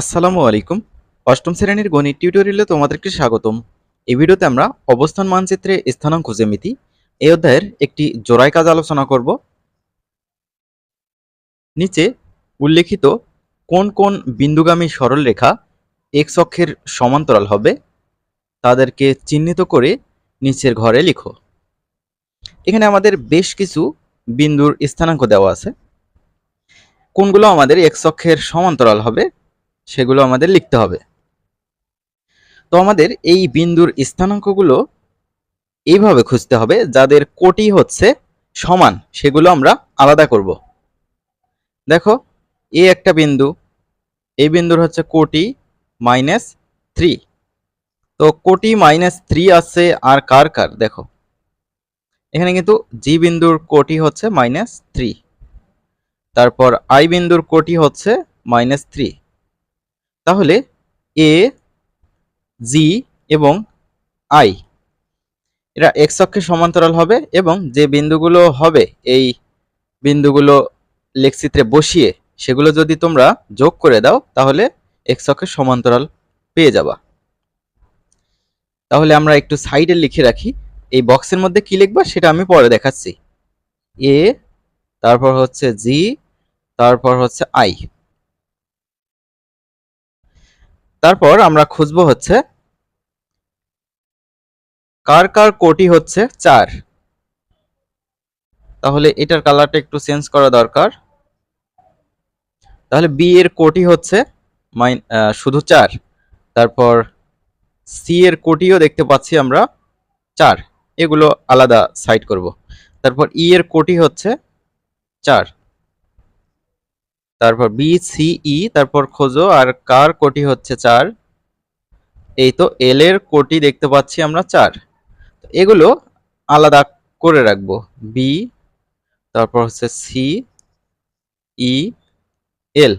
আসসালামু আলাইকুম। অষ্টম শ্রেণির গণিত টিউটোরিয়ালে তোমাদেরকে স্বাগতম। এই ভিডিওতে আমরা অবস্থান মানচিত্রে স্থানাঙ্ক জ্যামিতি। এই অধ্যায়ের একটি জোড়াই কাজ আলোচনা করব। নিচে উল্লেখিত কোন কোন বিন্দুগামী সরলরেখা এক্স অক্ষের সমান্তরাল হবে, তাদেরকে চিহ্নিত করে নিচের ঘরে লিখো। এখানে আমাদের বেশ কিছু বিন্দুর স্থানাঙ্ক দেওয়া আছে। কোনগুলো আমাদের এক্স অক্ষের সমান্তরাল হবে সেগুলো আমাদের লিখতে হবে। তো আমাদের এই বিন্দুর স্থানাঙ্কগুলো এইভাবে খুঁজতে হবে, যাদের কোটি হচ্ছে সমান, সেগুলো আমরা আলাদা করব। দেখো, এ একটা বিন্দু এই বিন্দুর হচ্ছে কোটি মাইনাস থ্রি। তো কোটি মাইনাস থ্রি আছে আর কার কার? দেখো, এখানে কিন্তু জি বিন্দুর কোটি হচ্ছে মাইনাস থ্রি, তারপর আই বিন্দুর কোটি হচ্ছে মাইনাস থ্রি। তাহলে এ জি এবং আই এরা এক্স অক্ষের সমান্তরাল হবে এবং যে বিন্দুগুলো হবে এই বিন্দুগুলো লেখচিত্রে বসিয়ে সেগুলো যদি তোমরা যোগ করে দাও, তাহলে এক্স অক্ষের সমান্তরাল পেয়ে যাবা। তাহলে আমরা একটু সাইডে লিখে রাখি। এই বক্সের মধ্যে কি লিখবা সেটা আমি পরে দেখাচ্ছি। এ তারপর হচ্ছে জি তারপর হচ্ছে আই তারপর আমরা খুঁজবো হচ্ছে কার কার কোটি হচ্ছে চার। তাহলে এটার কালারটা একটু চেঞ্জ করা দরকার। তাহলে বি এর কোটি হচ্ছে মাইন শুধু চার। তারপর সি এর কোটিও দেখতে পাচ্ছি আমরা চার। এগুলো আলাদা সাইড করব। তারপর ই এর কোটি হচ্ছে চার। তারপর বি সি ই তারপর খোঁজো, আর কার কোটি হচ্ছে চার? এই তো এল এর কোটি দেখতে পাচ্ছি আমরা চার। এগুলো আলাদা করে রাখব। বি তারপর হচ্ছে সি ই এল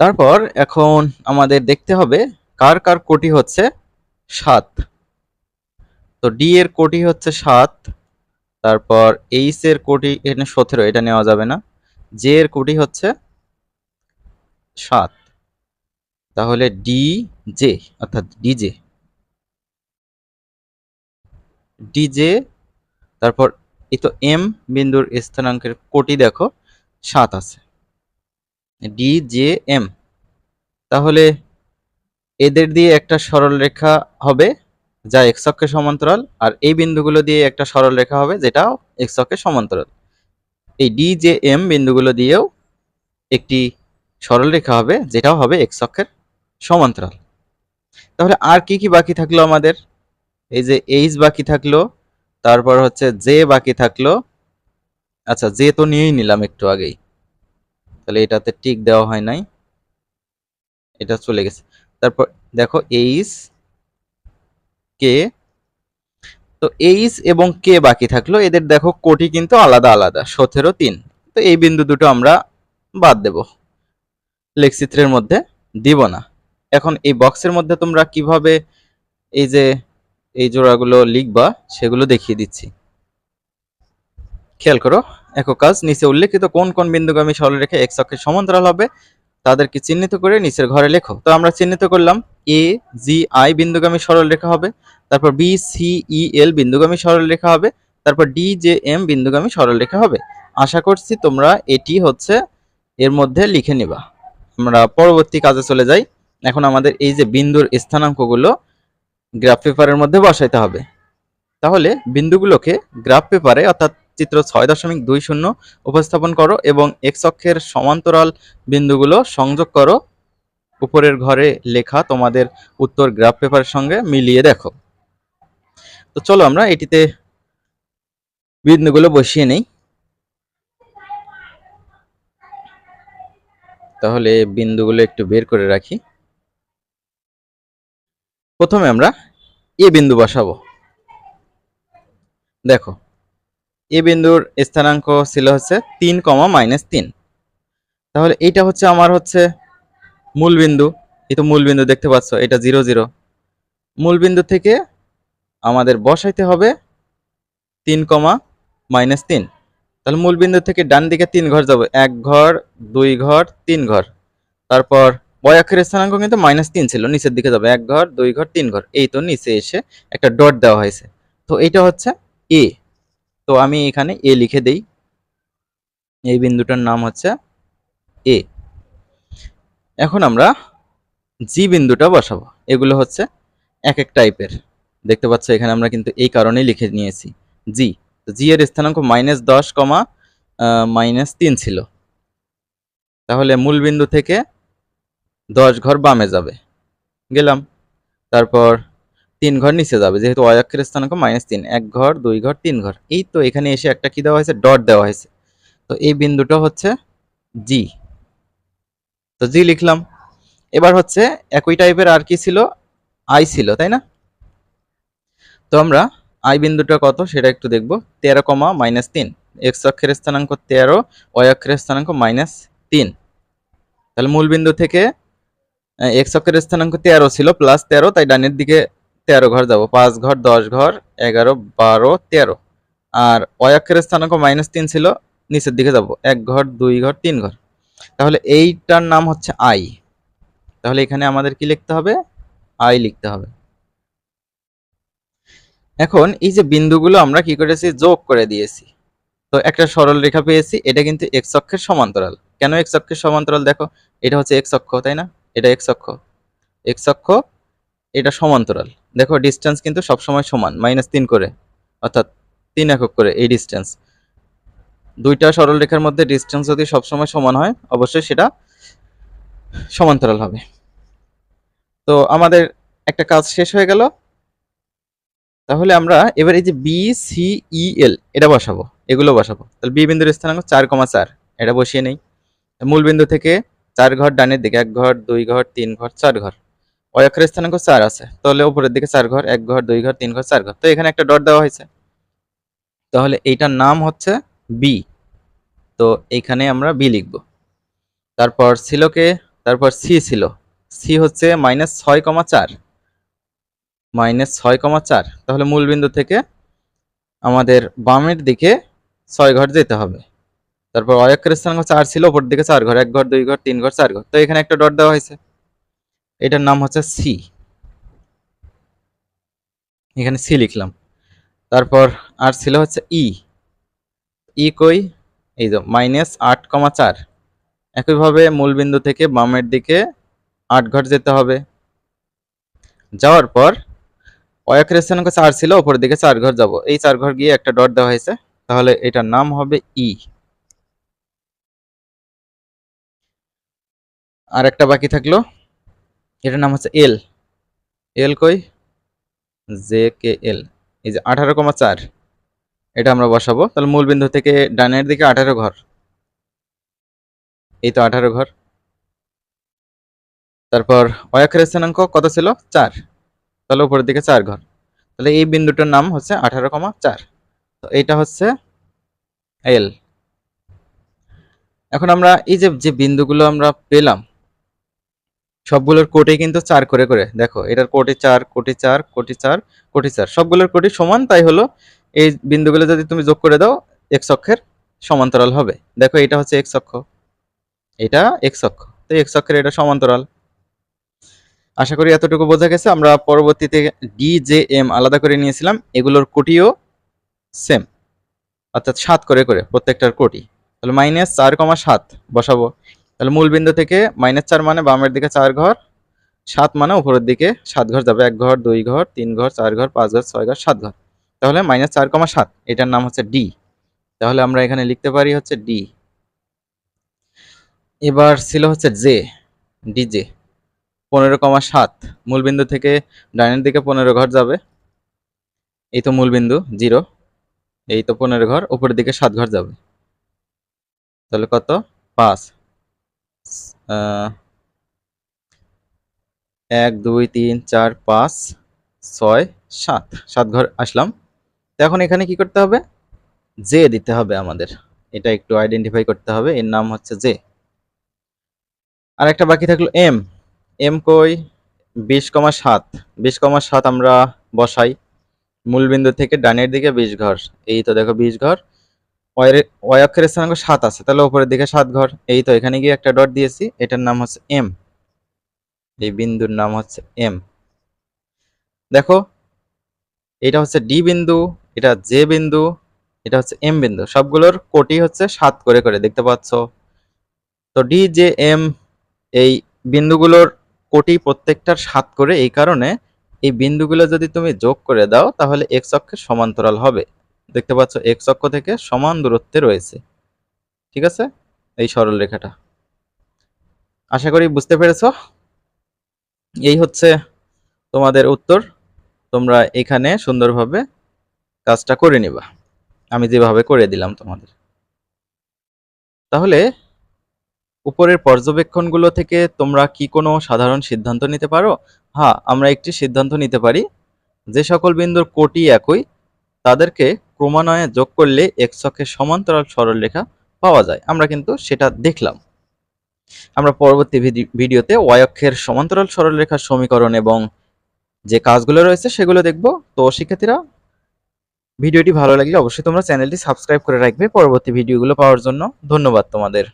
তারপর এখন আমাদের দেখতে হবে কার কার কোটি হচ্ছে সাত। তো ডি এর কোটি হচ্ছে সাত, তারপর এইচ এর কোটি এখানে সতেরো, এটা নেওয়া যাবে না। জে এর কোটি হচ্ছে সাত। তাহলে ডি জে অর্থাৎ ডিজে ডিজে তারপর এই তো এম বিন্দুর স্থানাঙ্কের কোটি দেখো, সাত আছে। ডি জে এম তাহলে এদের দিয়ে একটা সরল রেখা হবে, যা এক্স অক্ষের সমান্তরাল, আর এই বিন্দুগুলো দিয়ে একটা সরল রেখা হবে, যেটাও এক্স সমান্তরাল। এই ডি জে এম বিন্দুগুলো দিয়েও একটি সরল রেখা হবে, যেটাও হবে এক্স অক্ষের সমান্তরাল। তাহলে আর কি কি বাকি থাকল আমাদের? এই যে এইচ বাকি থাকল, তারপর হচ্ছে জে বাকি থাকল। আচ্ছা জে তো নিয়েই নিলাম একটু আগেই। তাহলে এটাতে টিক দেওয়া হয় নাই। এটা চলে গেছে। তারপর দেখো এইচ কে তো এইচ এবং কে বাকি থাকল, এদের দেখো কোটি কিন্তু আলাদা আলাদা, সতেরো তিন। তো এই বিন্দু দুটো আমরা বাদ দেব। লেখচিত্রের মধ্যে দিব না। এখন এই বক্সের মধ্যে তোমরা কীভাবে এই যে এই জোড়াগুলো লিখবা, সেগুলো দেখিয়ে দিচ্ছি। খেয়াল করো, একক কাজ, নিচে উল্লেখিত কোন কোন বিন্দুগামী সরলরেখা এক্স অক্ষের সমান্তরাল হবে তাদেরকে চিহ্নিত করে নিচের ঘরে লেখো। তো আমরা চিহ্নিত করলাম এ জি আই বিন্দুগামী সরলরেখা হবে। তারপর বি সি ই এল বিন্দুগামী সরলরেখা হবে। তারপর ডি জে এম বিন্দুগামী সরলরেখা হবে। আশা করছি তোমরা এটি হচ্ছে এর মধ্যে লিখে নিবা। আমরা পরবর্তী কাজে চলে যাই। এখন আমাদের এই যে বিন্দুর স্থানাঙ্কগুলো গ্রাফ পেপারের মধ্যে বসাইতে হবে। তাহলে বিন্দুগুলোকে গ্রাফ পেপারে অর্থাৎ চিত্র ছয় দশমিক দুই শূন্য উপস্থাপন করো এবং এক্স অক্ষের সমান্তরাল বিন্দুগুলো সংযোগ করো। উপরের ঘরে লেখা তোমাদের উত্তর গ্রাফ পেপারের সঙ্গে মিলিয়ে দেখো। তো চলো আমরা এটিতে বিন্দুগুলো বসিয়ে নেই। তাহলে বিন্দুগুলো একটু বের করে রাখি। প্রথমে আমরা এ বিন্দু বসাবো। দেখো এ বিন্দুর স্থানাঙ্ক ছিল হচ্ছে তিন কমা মাইনাস তিন। তাহলে এইটা হচ্ছে আমার হচ্ছে মূল বিন্দু। এই তো মূল বিন্দু দেখতে পাচ্ছ, এটা জিরো জিরো। মূল বিন্দু থেকে আমাদের বসাইতে হবে তিন কমা মাইনাস তিন। তাহলে মূল বিন্দু থেকে ডান দিকে তিন ঘর যাবে, এক ঘর, দুই ঘর, তিন ঘর। তারপর বয় অক্ষরের স্থানাঙ্ক কিন্তু মাইনাস তিন ছিল, নিচের দিকে যাবে, এক ঘর, দুই ঘর, তিন ঘর। এই তো নিচে এসে একটা ডট দেওয়া হয়েছে। তো এইটা হচ্ছে এ। তো আমি এখানে এ লিখে দেই। এই বিন্দুটার নাম হচ্ছে এ এখন আমরা জি বিন্দুটা বসাবো। এগুলো হচ্ছে এক এক টাইপের। দেখতে পাচ্ছ, এখানে আমরা কিন্তু এই কারণেই লিখে নিয়েছি জি জি এর স্থানাঙ্ক মাইনাস দশ কমা মাইনাস তিন ছিল। তাহলে মূল বিন্দু থেকে দশ ঘর বামে যাবে। গেলাম। তারপর তিন ঘর নিচে যাবে, যেহেতু অক্ষের স্থানাঙ্ক মাইনাস তিন, এক ঘর, দুই ঘর, তিন ঘর। এই তো এখানে এসে একটা কি দেওয়া হয়েছে? ডট দেওয়া হয়েছে। তো এই বিন্দুটা হচ্ছে জি তো জি লিখলাম। এবার হচ্ছে একই টাইপের আর কি ছিল? আই ছিল, তাই না? তো আমরা আই বিন্দুটা কত? সেটা একটু দেখব। তেরো কমা মাইনাস তিন। এক্স অক্ষের স্থানাঙ্ক তেরো ওয়াই অক্ষের স্থানাঙ্ক মাইনাস তিন। তাহলে মূল বিন্দু থেকে এক্স অক্ষের স্থানাঙ্ক তেরো ছিল প্লাস তেরো, তাই ডানের দিকে তেরো ঘর যাব, পাঁচ ঘর, দশ ঘর, এগারো, বারো, তেরো। আর ওয়াই অক্ষের স্থানাঙ্ক মাইনাস তিন ছিল, নিচের দিকে যাব, এক ঘর, দুই ঘর, তিন ঘর। তাহলে এইটার নাম হচ্ছে আই তাহলে এখানে আমাদের কি লিখতে হবে? আই লিখতে হবে। এখন এই যে বিন্দুগুলো আমরা কি করেছি? যোগ করে দিয়েছি। তো একটা সরল রেখা পেয়েছি, এটা কিন্তু এক্স অক্ষের সমান্তরাল। কেন এক্স অক্ষের সমান্তরাল দেখো? এটা হচ্ছে এক্স অক্ষ, তাই না? এটা এক্স অক্ষ। এক্স অক্ষ এটা সমান্তরাল। দেখো ডিস্টেন্স কিন্তু সবসময় সমান মাইনাস তিন করে, অর্থাৎ তিন একক করে এই ডিস্টেন্স দুইটা সরল রেখার মধ্যে ডিস্টেন্স যদি সবসময় সমান হয়, অবশ্যই সেটা সমান্তরাল হবে। তো আমাদের একটা কাজ শেষ হয়ে গেল। তাহলে আমরা এবার এই যে বি সি ই এল এটা বসাবো, এগুলো বসাবো। তাহলে বি বিন্দুর স্থানাঙ্ক চার কমা চার, এটা বসিয়ে নেই। মূল বিন্দু থেকে চার ঘর ডানের দিকে, এক ঘর, দুই ঘর, তিন ঘর, চার ঘর। ওই অক্ষরের স্থানাঙ্ক চার আছে। তাহলে উপরের দিকে চার ঘর, এক ঘর, দুই ঘর, তিন ঘর, চার ঘর। তো এখানে একটা ডট দেওয়া হয়েছে। তাহলে এইটার নাম হচ্ছে বি তো এইখানে আমরা বি লিখব। তারপর ছিল কে? তারপর সি ছিল। সি হচ্ছে মাইনাস ছয় কমা চার। মাইনাস ছয় কমা চার। তাহলে মূল বিন্দু থেকে আমাদের বামের দিকে ছয় ঘর যেতে হবে। তারপর অয়ক্ষের স্থানাঙ্ক চার ছিল ওপর দিকে চার ঘর, এক ঘর, দুই ঘর, তিন ঘর, চার ঘর। তো এখানে একটা ডট দেওয়া হয়েছে। এটার নাম হচ্ছে সি। এখানে সি লিখলাম। তারপর আর ছিল হচ্ছে ই। ই কই? এই তো মাইনাস আট কমা চার। একইভাবে মূলবিন্দু থেকে বামের দিকে আট ঘর যেতে হবে। যাওয়ার পর অয়াকের স্থানাঙ্ক চার ছিল, ওপরের দিকে চার ঘর যাব। এই চার ঘর গিয়ে একটা ডট দেওয়া হয়েছে। তাহলে এটার নাম হবে ই। আর একটা বাকি থাকল। এটার নাম হচ্ছে এল এল কই? জে কে এল এই যে আঠারো কমা চার, এটা আমরা বসাবো। তাহলে মূল বিন্দু থেকে ডানের দিকে আঠারো ঘর। এই তো আঠারো ঘর। তারপর অয়াক্ষের স্থানাঙ্ক কত ছিল? চার। তাহলে উপরের দিকে চার ঘর। তাহলে এই বিন্দুটার নাম হচ্ছে আঠারো কমা চার। তো এইটা হচ্ছে এল এখন আমরা এই যে যে বিন্দুগুলো আমরা পেলাম সবগুলোর কোটে কিন্তু চার করে করে। দেখো, এটার কোটি চার কোটি চার কোটি চার কোটি চার। সবগুলোর কোটি সমান, তাই হলো এই বিন্দুগুলো যদি তুমি যোগ করে দাও এক্স অক্ষের সমান্তরাল হবে। দেখো, এটা হচ্ছে এক্স অক্ষ। এটা এক্স অক্ষ। তো এক্স অক্ষের এটা সমান্তরাল। আশা করি এতটুকু বোঝা গেছে। আমরা পরবর্তীতে ডি জে এম আলাদা করে নিয়েছিলাম। এগুলোর কোটিও সেম অর্থাৎ সাত করে করে, প্রত্যেকটার কোটি। তাহলে মাইনাস চার কমা সাত, বসাবো। তাহলে মূল বিন্দু থেকে মাইনাস চার মানে বামের দিকে চার ঘর, সাত মানে উপরের দিকে সাত ঘর যাবে এক ঘর, দুই ঘর, তিন ঘর, চার ঘর, পাঁচ ঘর, ছয় ঘর, সাত ঘর। তাহলে মাইনাস চার কমা সাত, এটার নাম হচ্ছে ডি তাহলে আমরা এখানে লিখতে পারি হচ্ছে ডি এবার ছিল হচ্ছে জে ডিজে পনেরো কমা সাত মূলবিন্দু থেকে ডাইনের দিকে পনেরো ঘর যাবে। এই তো মূলবিন্দু জিরো। এই তো পনেরো ঘর, উপরের দিকে সাত ঘর যাবে। তাহলে কত? পাঁচ। এক, দুই, তিন, চার, পাঁচ, ছয়, সাত। সাত ঘর আসলাম। তো এখন এখানে কি করতে হবে? জে দিতে হবে আমাদের। এটা একটু আইডেন্টিফাই করতে হবে। এর নাম হচ্ছে জে। আর একটা বাকি থাকল এম। এম কই? বিশ কমা সাত। বিশ কমা সাত আমরা বসাই। মূলবিন্দু থেকে ডানের দিকে বিশ ঘর। এই তো দেখো বিশ ঘর। ওয়াই অক্ষের স্থানাঙ্ক সাত আছে। তাহলে উপরের দিকে সাত ঘর। এই তো, এখানে গিয়ে একটা ডট দিয়েছি। এটার নাম হচ্ছে এম এই বিন্দুর নাম হচ্ছে এম দেখো, এটা হচ্ছে ডি বিন্দু, এটা জে বিন্দু, এটা হচ্ছে এম বিন্দু। সবগুলোর কোটি হচ্ছে সাত করে করে, দেখতে পাচ্ছ? তো ডি জে এম এই বিন্দুগুলোর কোটি প্রত্যেকটার সাত করে। এই কারণে এই বিন্দুগুলো যদি তুমি যোগ করে দাও, তাহলে এক্স অক্ষের সমান্তরাল হবে। দেখতে পাচ্ছ এক্স অক্ষ থেকে সমান দূরত্বে রয়েছে। ঠিক আছে? এই সরল রেখাটা। আশা করি বুঝতে পেরেছ? এই হচ্ছে তোমাদের উত্তর। তোমরা এখানে সুন্দরভাবে কাজটা করে নিবা। আমি যেভাবে করে দিলাম তোমাদের। তাহলে, উপরের পর্যবেক্ষণগুলো থেকে তোমরা কি কোনো সাধারণ সিদ্ধান্ত নিতে পারো? হ্যাঁ আমরা একটি সিদ্ধান্ত নিতে পারি। যে সকল বিন্দুর কোটি একই, তাদেরকে ক্রমান্বয়ে যোগ করলে এক্স অক্ষের সমান্তরাল সরলরেখা পাওয়া যায়। আমরা কিন্তু সেটা দেখলাম। আমরা পরবর্তী ভিডি- ভিডিওতে ওয়াই অক্ষের সমান্তরাল সরলরেখার সমীকরণ এবং যে কাজগুলো রয়েছে সেগুলো দেখব। তো শিক্ষার্থীরা, ভিডিওটি ভালো লাগলে অবশ্যই তোমরা চ্যানেলটি সাবস্ক্রাইব করে রাখবে পরবর্তী ভিডিওগুলো পাওয়ার জন্য। ধন্যবাদ তোমাদের।